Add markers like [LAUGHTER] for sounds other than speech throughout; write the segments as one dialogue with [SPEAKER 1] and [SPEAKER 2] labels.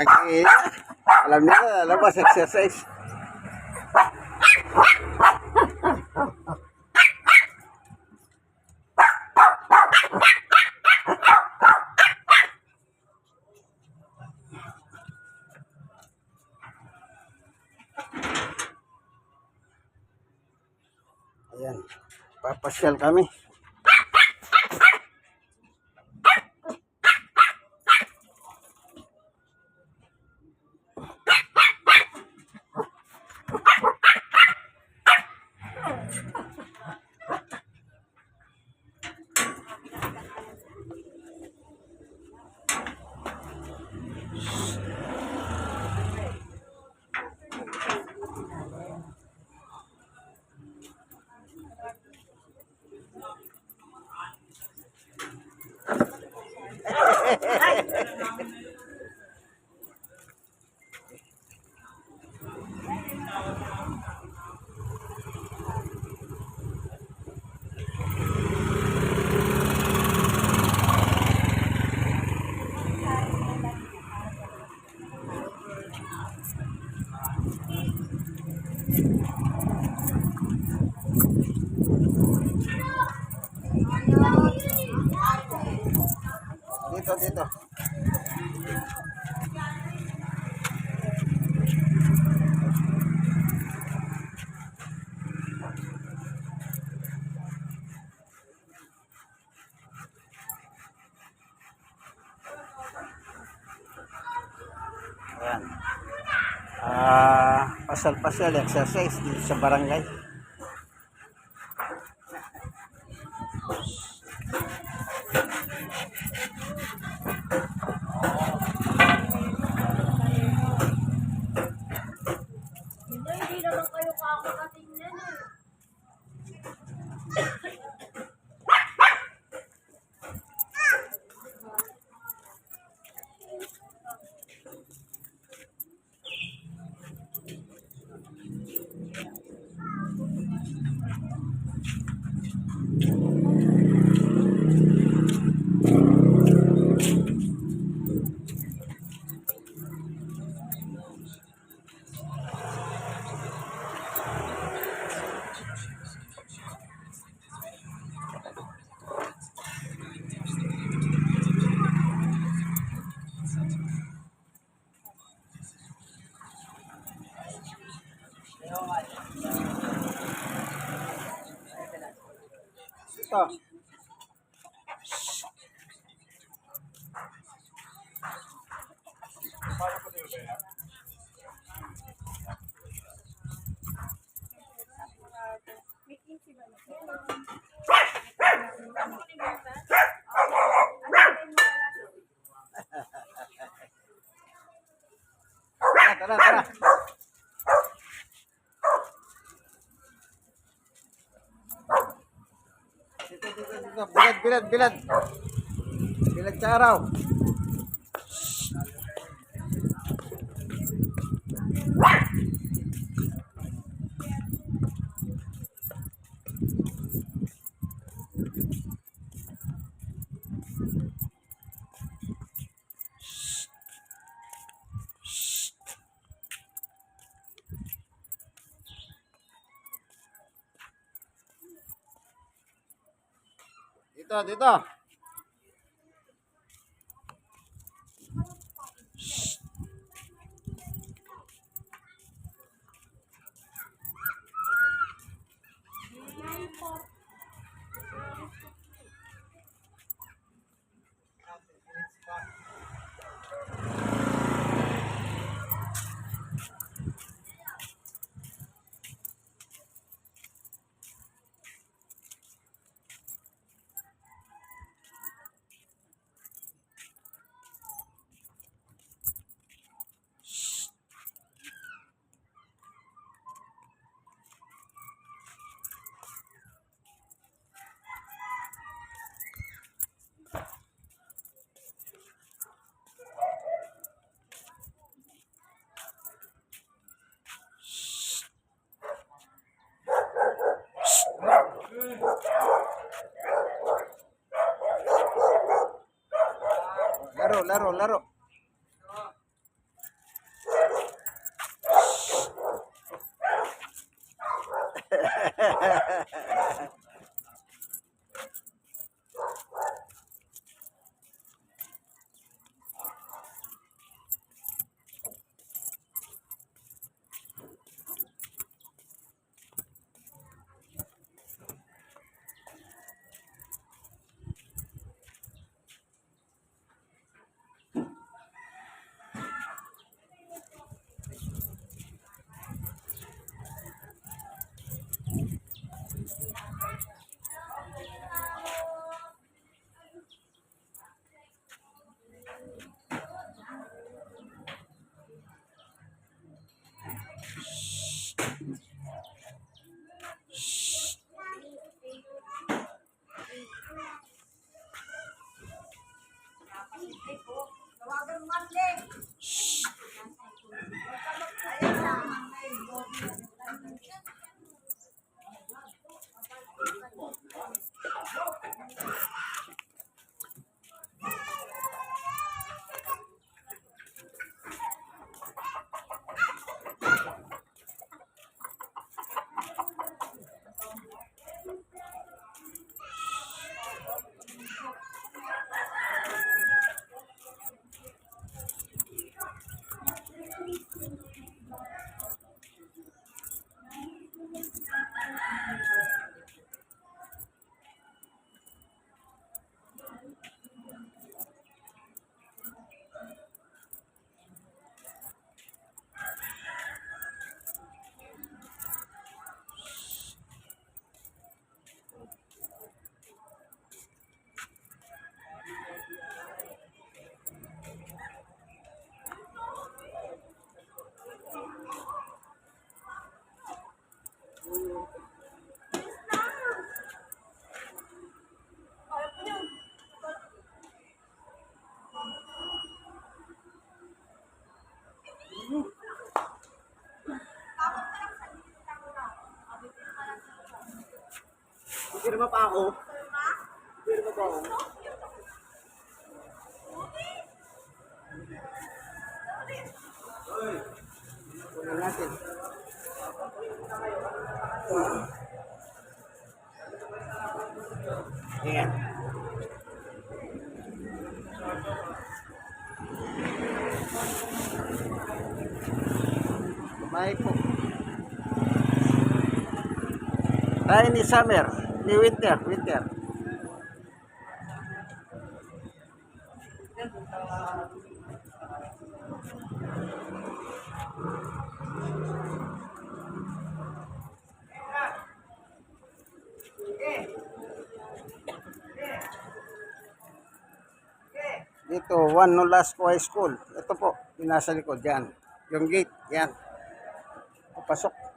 [SPEAKER 1] Okay. Alam nila, labas exercise. Ayan. Papasyal kami. Dito. Ayan. Ah, pasal-pasal exercise dito sa barangay.
[SPEAKER 2] Hindi, hindi naman kayo kakakatingnan eh.
[SPEAKER 1] Ito. Tara, tara. Bilad, bilad, bilad. Bilad sa araw. Dito, dito.
[SPEAKER 2] larro, larro. [LAUGHS]
[SPEAKER 1] Pirma pa ako. Pirma pa ako. Kunin natin. Ayan. Kumain po. Tayo ni Summer, ni Winter, Winter. Dito, Juan Nolasco High School. Ito po, yung nasa likod, yan. Yung gate, yan. Papasok.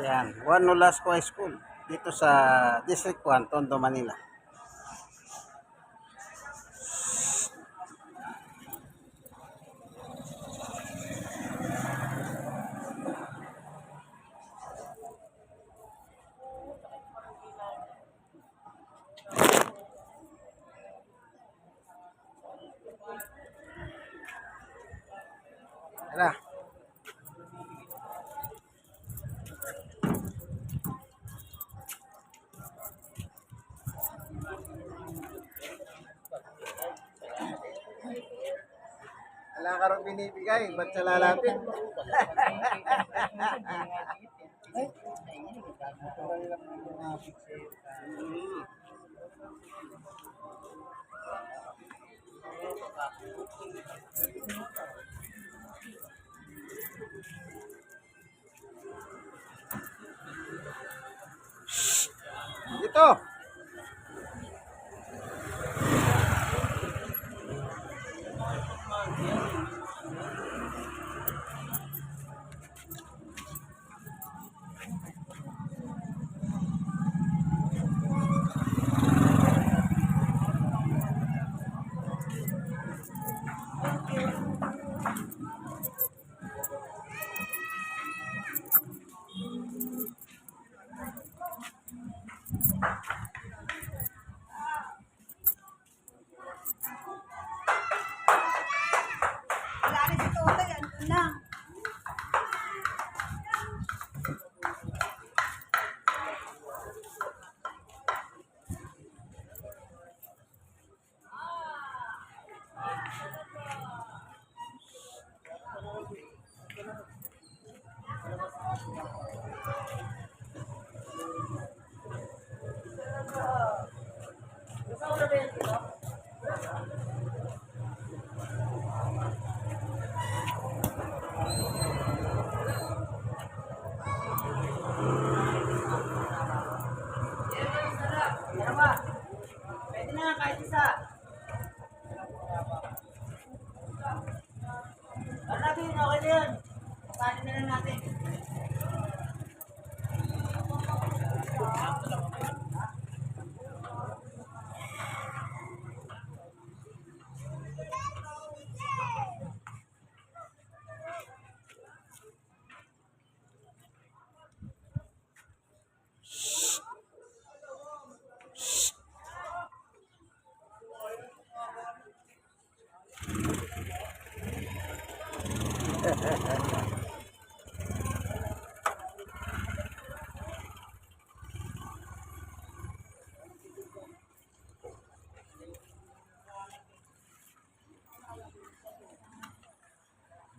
[SPEAKER 1] Ayan, Juan Nolasco High School. Dito sa District 1, Tondo, Manila. Tara. Binibigay, ba't siya lalapit? Dito.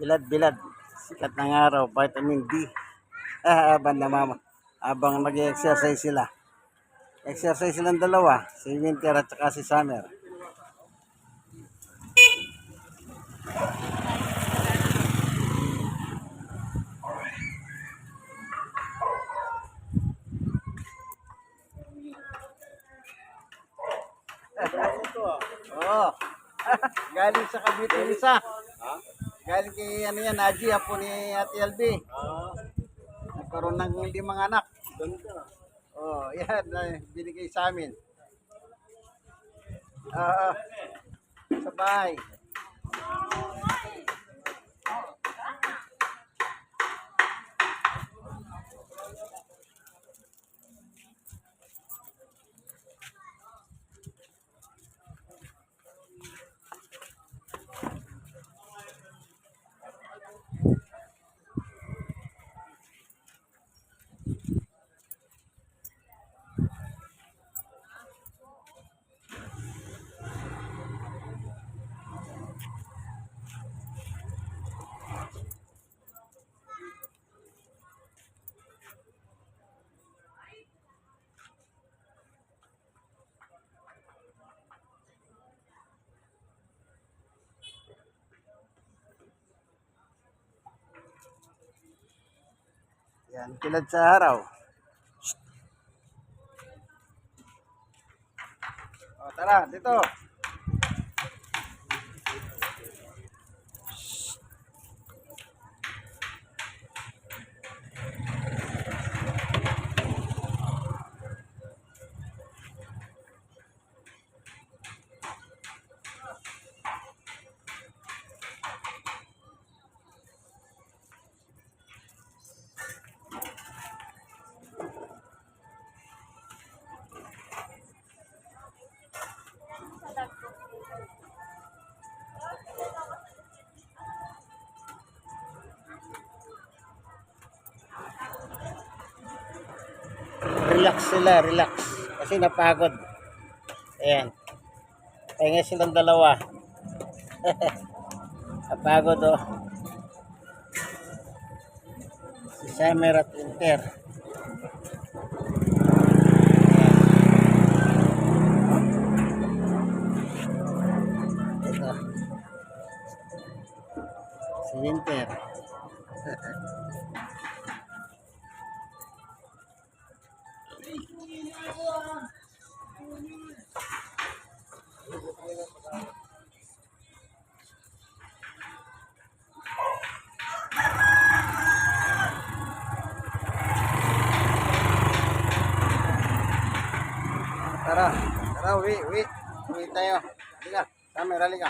[SPEAKER 1] Bilad-bilad. Sikat ng araw, vitamin D. Ah, habang namama. Habang mag-exercise sila. Exercise silang dalawa, si Winter at saka si Summer. [LAUGHS] Oo. [LAUGHS] Galing sa Cavite yung isa. Galing kay ano yan, Aji, apo ni Ate LB. Nagkaroon ng limang anak. Oh, yan, ay, binigay sa amin. Oo. sa bahay. Yan, kilad sa araw. O, tara, dito. Relax sila, relax. Kasi napagod. Ayan. Pahinga silang dalawa. [LAUGHS] napagod oh. Si Summer at Winter. Uwi, uwi. Uwi tayo. Halika, camera, halika.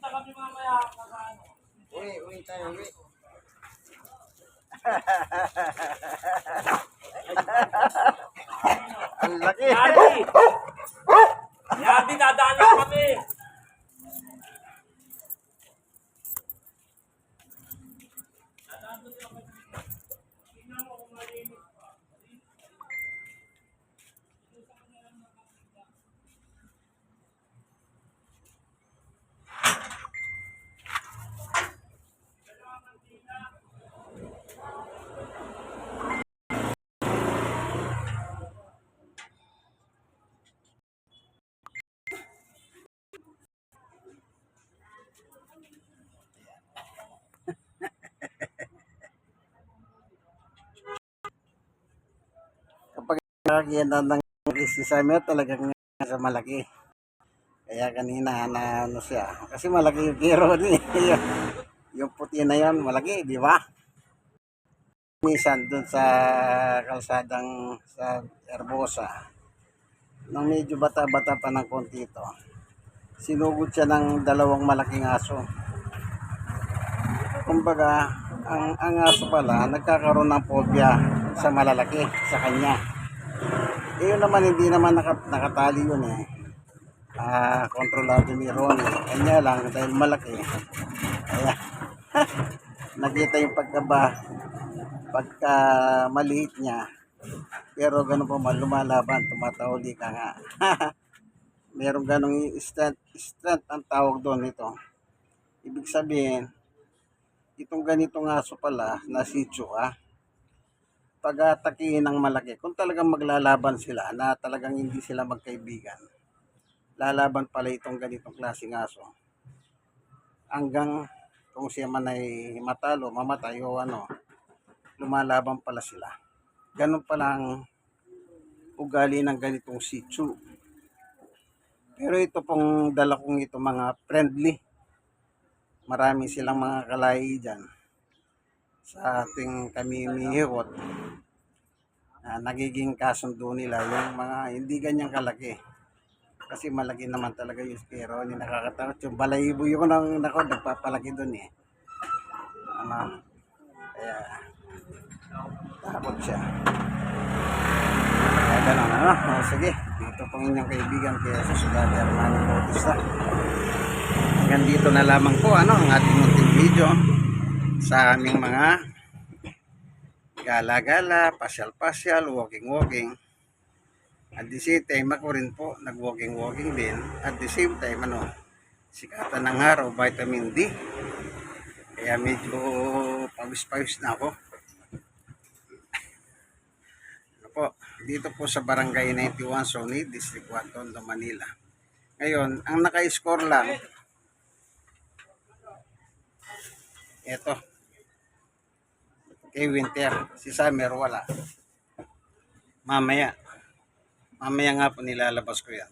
[SPEAKER 1] Tara, tara. Uwi, uwi tayo, uwi. [LAUGHS] Ang laki.
[SPEAKER 3] Yabi! Yabi, dadaan lang kami!
[SPEAKER 1] Kapag nakakita ng si Samuel talagang sa malaki. Kaya kanina na ano siya. Kasi malaki yung kiro [LAUGHS] ni. yung, yung puti na yan, malaki, di ba? Minsan dun sa kalsadang sa Herbosa, nung medyo bata-bata pa ng konti ito, sinugod siya ng dalawang malaking aso. Kumbaga, ang, ang aso pala, nagkakaroon ng phobia sa malalaki, sa kanya. Yun naman, hindi naman nakat, nakatali yun eh. Ah, kontrolado ni Ronnie. Kanya lang, dahil malaki. Kaya, [LAUGHS] nakita yung pagkaba, pagka maliit niya. Pero ganun man, lumalaban, tumatahuli ka nga. [LAUGHS] Merong ganong strength, strength ang tawag doon ito. Ibig sabihin, itong ganitong aso pala, na sitio ah, pag-atakihin ng malaki, kung talagang maglalaban sila, na talagang hindi sila magkaibigan, lalaban pala itong ganitong klaseng aso. Hanggang kung siya man ay matalo, mamatay o ano, lumalaban pala sila. Ganun pala ang ugali ng ganitong Shih Tzu. Pero ito pong dala kong ito mga friendly. Marami silang mga kalahi dyan sa ating kamimihirot na nagiging kasundo nila yung mga hindi ganyang kalaki. Kasi malaki naman talaga yung spero ni nakakatakot. Yung balayibo yun ang nako, nagpapalaki doon eh. Ano, kaya takot siya. Kaya ganun, ano? O, sige, dito pong inyong kaibigan kay Jesus, Dati Armani Bautista. Hanggang dito na lamang po, ano, ang ating munting video sa aming mga gala-gala, pasyal-pasyal, walking-walking. At the same time, ako rin po, nag-walking-walking din. At the same time, ano, sikatan ng araw, vitamin D. Kaya medyo pawis-pawis na ako. Ano po, dito po sa Barangay 91, Sony, District 1, Tondo, Manila. Ngayon, ang naka-score lang, eto, kay Winter. Si Summer wala. Mamaya. Mamaya nga po nilalabas ko yan.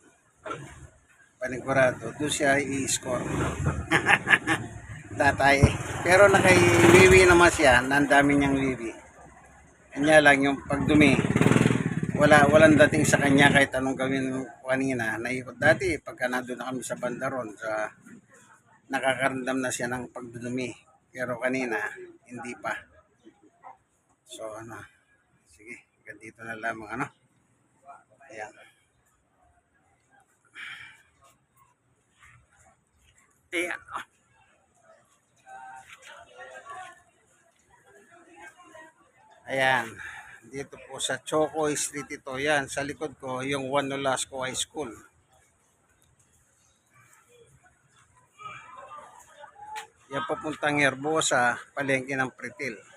[SPEAKER 1] Panigurado. Doon siya i-score. [LAUGHS] Tatay. Pero nakaiwiwi naman siya. Ang dami niyang wiwi. Kanya lang yung pagdumi. Wala, walang dating sa kanya kahit anong gawin kanina. Naikot dati pagka nandun na kami sa bandaron sa nakakaramdam na siya ng pagdudumi. Pero kanina, hindi pa. So ano, sige, hanggang dito na lamang ano. Ayan. Ayan. oh. Ayan. Dito po sa Choco Street ito. Yan, sa likod ko, yung Juan Nolasco High School. Yan papuntang Herbosa, palengke ng Pretil.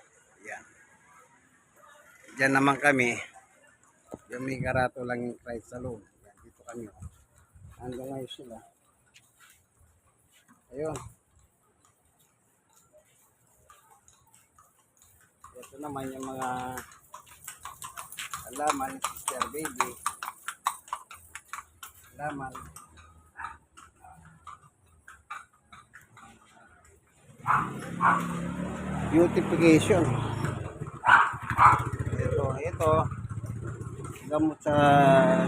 [SPEAKER 1] Yan. Diyan naman kami. Yung may karato lang yung right sa loob. Yan, dito kami. Ando ngayon sila. Ayun. Ito naman yung mga alaman, sister baby. Alaman. Beautification. Ito, ito. Gamot sa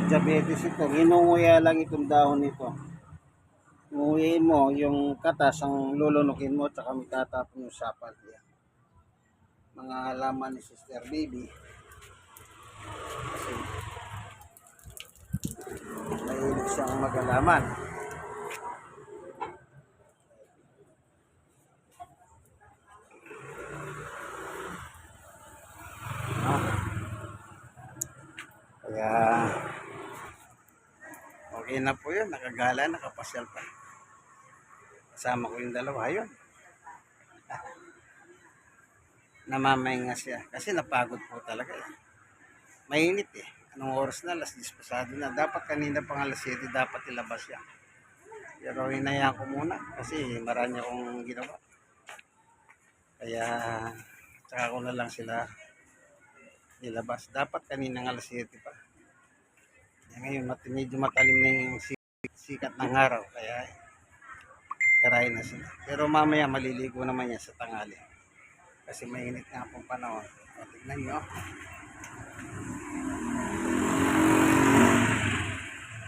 [SPEAKER 1] diabetes ito. Inunguya lang itong dahon nito. Nguyain mo yung katas ang lulunukin mo at saka may tatapon yung sapal. Yan. Mga halaman ni Sister Baby. Kasi mahilig siyang magalaman. Na po yun. Nakagala, nakapasyal pa. Kasama ko yung dalawa. Ayun. [LAUGHS] Namamahinga siya. Kasi napagod po talaga eh. Mainit eh. Anong oras na? Alas 10 pasado na. Dapat kanina pang alas 7 dapat ilabas siya. Pero hinayaan ko muna kasi marami akong ginawa. Kaya tsaka ko na lang sila nilabas. Dapat kanina alas 7 pa. Ngayon mat medyo matalim na yung si- sikat ng araw. Kaya karahin na sila. Pero mamaya maliligo naman yan sa tangali. Kasi mainit nga pong panahon. O, tignan nyo.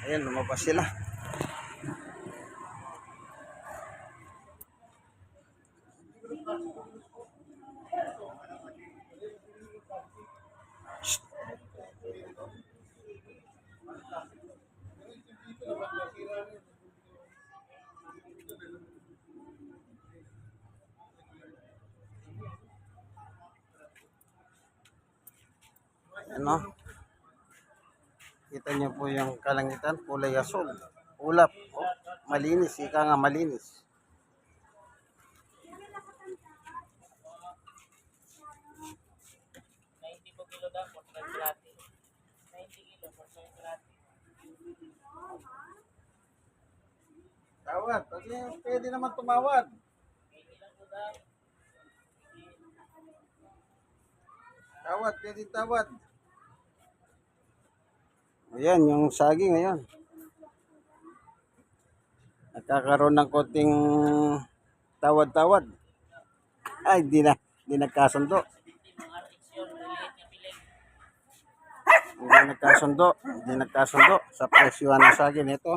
[SPEAKER 1] Ayan, lumabas sila. Ano? Kita niyo po yung kalangitan, kulay asul. Ulap. Oh, malinis. Ika nga malinis. Tawad. Pwede, pwede naman tumawad. Tawad. Pwede tawad. Ayan, yung saging ngayon. Nagkakaroon ng konting tawad-tawad. Ay, di na. Di nagkasundo. Hindi nagkasundo. Hindi nagkasundo sa presyuhan ng saging. Ito.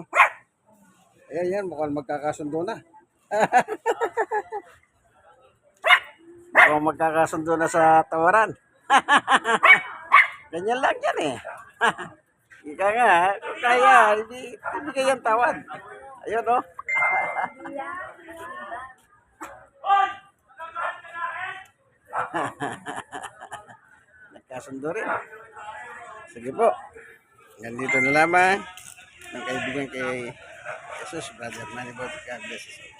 [SPEAKER 1] Ayan, yan. Mukhang magkakasundo na. [LAUGHS] Mukhang magkakasundo na sa tawaran. [LAUGHS] Ganyan lang yan eh. [LAUGHS] Ika nga, kung kaya, hindi, ibigay ang tawad. Ayun, oh. [LAUGHS] Nagkasundo rin. Sige po. Ganito na lamang ng kaibigan kay Jesus, Brother Manny Botica. Bless you.